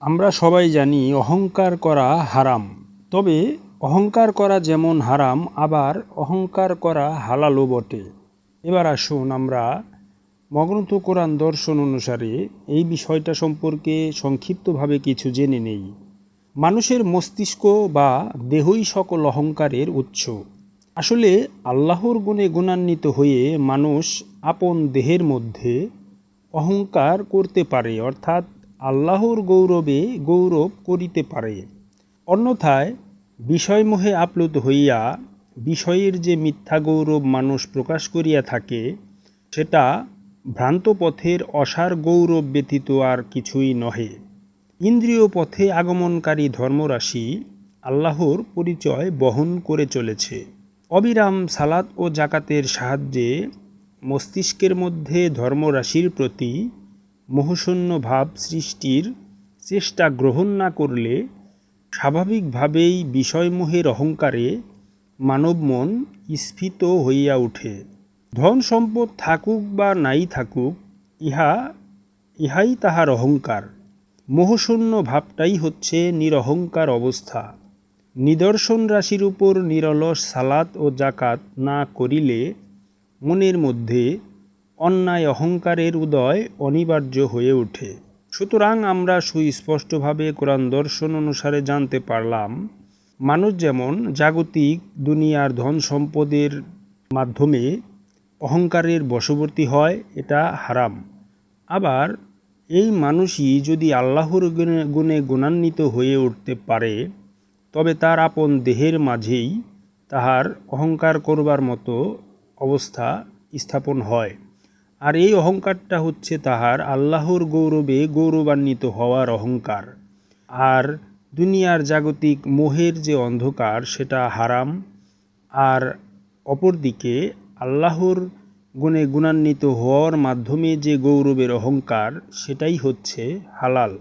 আমরা সবাই জানি অহংকার করা হারাম। তবে অহংকার করা যেমন হারাম, আবার অহংকার করা হালালও বটে। এবার আসুন আমরা মগ্রন্থ কোরআন দর্শন অনুসারে এই বিষয়টা সম্পর্কে সংক্ষিপ্তভাবে কিছু জেনে নেই। মানুষের মস্তিষ্ক বা দেহই সকল অহংকারের উৎস। আসলে আল্লাহর গুণে গুণান্বিত হয়ে মানুষ আপন দেহের মধ্যে অহংকার করতে পারে, অর্থাৎ আল্লাহর গৌরবে গৌরব করিতে পারে। অন্যথায় বিষয়মোহে আপ্লুত হইয়া বিষয়ের যে মিথ্যা গৌরব মানুষ প্রকাশ করিয়া থাকে, সেটা ভ্রান্ত পথের অসার গৌরব ব্যতীত আর কিছুই নহে। ইন্দ্রিয় পথে আগমনকারী ধর্মরাশি আল্লাহর পরিচয় বহন করে চলেছে। অবিরাম সালাত ও জাকাতের সাহায্যে মস্তিষ্কের মধ্যে ধর্মরাশির প্রতি মোহশূন্য ভাব সৃষ্টির চেষ্টা গ্রহণ না করলে স্বাভাবিকভাবেই বিষয়মোহের অহংকারে মানব মন স্ফীত হইয়া ওঠে ধন সম্পদ থাকুক বা নাই থাকুক, ইহা, ইহাই তাহার অহংকার। মোহশূন্য ভাবটাই হচ্ছে নিরহংকার অবস্থা। নিদর্শন রাশির উপর নিরলস সালাত ও জাকাত না করিলে মনের মধ্যে অন্যায় অহংকারের উদয় অনিবার্য হয়ে ওঠে। সুতরাং আমরা সুস্পষ্টভাবে কোরআন দর্শন অনুসারে জানতে পারলাম, মানুষ যেমন জাগতিক দুনিয়ার ধন সম্পদের মাধ্যমে অহংকারের বশবর্তী হয়, এটা হারাম। আবার এই মানুষই যদি আল্লাহর গুণে গুণে গুণান্বিত হয়ে উঠতে পারে, তবে তার আপন দেহের মাঝেই তাহার অহংকার করবার মতো অবস্থা স্থাপন হয়। আর এই অহংকারটা হচ্ছে তাহার আল্লাহর গৌরবে গৌরবান্বিত হওয়ার অহংকার। আর দুনিয়ার জাগতিক মোহের যে অন্ধকার, সেটা হারাম। আর অপরদিকে আল্লাহর গুণে গুণান্বিত হওয়ার মাধ্যমে যে গৌরবের অহংকার, সেটাই হচ্ছে হালাল।